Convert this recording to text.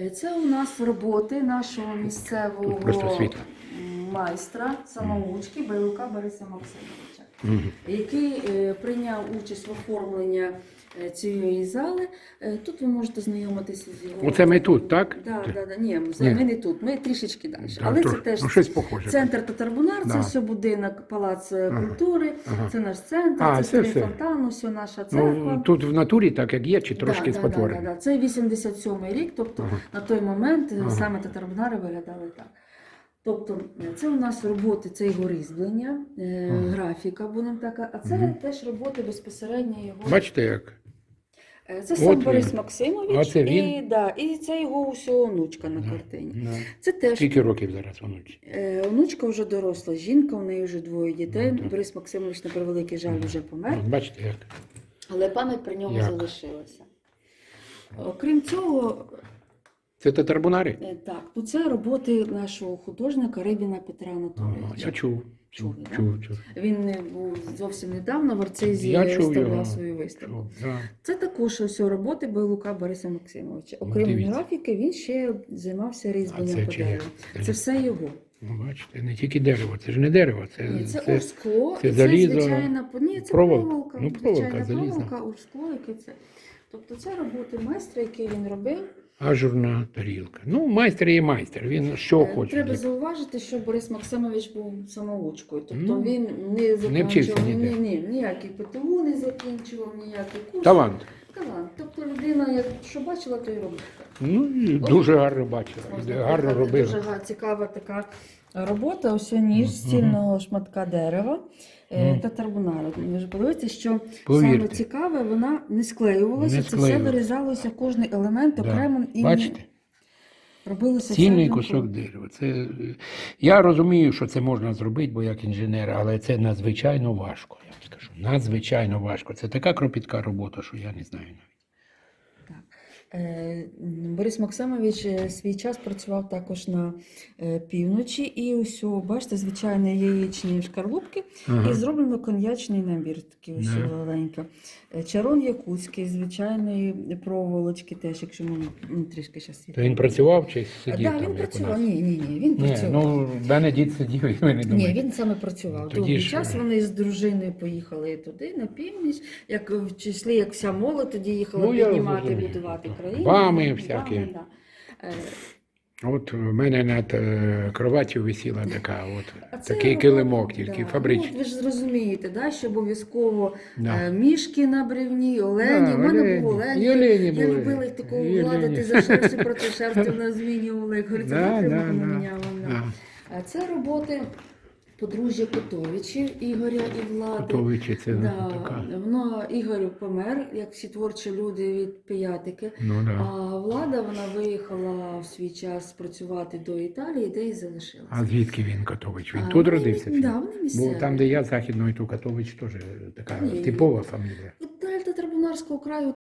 Е, Це у нас роботи нашого місцевого майстра, самоучки Байлука Бориса Максимовича. Який е, прийняв участь в оформленні е, цієї зали. Е, Тут ви можете знайомитися з його. Оце ми тут, так? Да, да, да. Ні, ми, Ні. не тут, ми трішечки далі. Так, Але це теж Ну, щось похоже. центр Татарбунар, це все будинок Палац Ага. культури, Ага. це наш центр, А, це це старий все. наша церква. Ну, тут в натурі так, як є, чи трошки да, да, да, да, да. Це 87-й рік, тобто Ага. на той момент Ага. саме татарбунари виглядали так. Тобто е, це у нас роботи, це його різьблення, е, графіка, будемо так, а це Мгм. теж роботи безпосередньо його. Бачите як? Е, Це От сам він. Борис Максимович, А це він? І, да, і це його усього онучка на Да. картині. Да. Це теж Скільки років зараз воно? Е, Онучка вже доросла жінка, у неї вже двоє дітей. Ну. Борис Максимович, на превеликий жаль, вже помер, От Бачите як? але пам'ять про нього Як? залишилася. Окрім цього, Це татарбунари? е, так, ну це роботи нашого художника Рибіна Петра Анатолійовича. я чув. Чув, чув, чув. Він не був зовсім недавно в Арцизі виставляв свою виставку. чув. Да. Це також ось роботи Байлука Бориса Максимовича. Окрім Ну, дивіться. графіки, він ще займався різьбленням по дереву. Це все його. Ну, бачите, не тільки дерево, це ж не дерево, це, Ні, це, це орскло, це і це звичайна ні, це проволока. проволока, Ну, проволока, звичайна залізна. проволока, орскло, яке це. Тобто це роботи майстра, який він робив. Ажурна тарілка. Ну, майстер є майстер, він що Е, хоче. Треба зауважити, що Борис Максимович був самоучкою. Тобто Ну, він не закінчував вчився ні, ніде. ні, ні, ПТУ не закінчував, ніякий курс. Талант. Талант. Тобто людина, як що бачила, то й робила. Ну, і дуже гарно бачила, гарно робила. Дуже га- цікава така робота. Ось ніж з цільного шматка дерева е, та тарбунара. Ви ж подивіться, що Повірте. саме цікаве, вона не склеювалася, Не це все вирізалося, кожний елемент Да. окремо і Бачите? робилося Цільний кусок дерева. Це, я розумію, що це можна зробити, бо як інженер, але це надзвичайно важко, я вам скажу. Надзвичайно важко. Це така кропітка робота, що я не знаю навіть. Е, Борис Максимович е, свій час працював також на е, півночі, і ось, бачите, звичайні яєчні шкарлупки, Ага. і зроблено коньячний набір, такий ось Да. маленька. Чарон якутський, звичайної проволочки теж, якщо ми ну, трішки зараз То він працював чи сидів Так, там, він працював. Ні, ні, ні, він Ні, працював. ну, в мене дід сидів, і ви не Ні, він саме працював. Тоді Довгий ж, час вони з дружиною поїхали туди, на північ, як в числі, як вся молодь тоді їхала Ну, піднімати, будувати країну. Бами всякі. бами, да. Е, От у мене над е, кроваттю висіла така, от, це такий килимок, тільки да. фабричний. Ну, ви ж зрозумієте, да, що обов'язково Да. е, мішки на бревні, олені. Да, У мене олені. був. І олені Я любила їх такого гладити за шерстю проти шерстю на змінювали. як Говориться, Да, да, да. міняли. да. Це роботи подружжя Котовичів Ігоря і Влади. Готовичі це Да, така. воно Ігор помер, як всі творчі люди від пиятики. Ну, да. А влада вона виїхала в свій час працювати до Італії, де і залишилася. А звідки він Котович? Він А, тут вони родився? мі- да, вони місцеві. Бо там, де я Західної, то Котович теж така Ні, типова фамілія. Дельта Трибунарського краю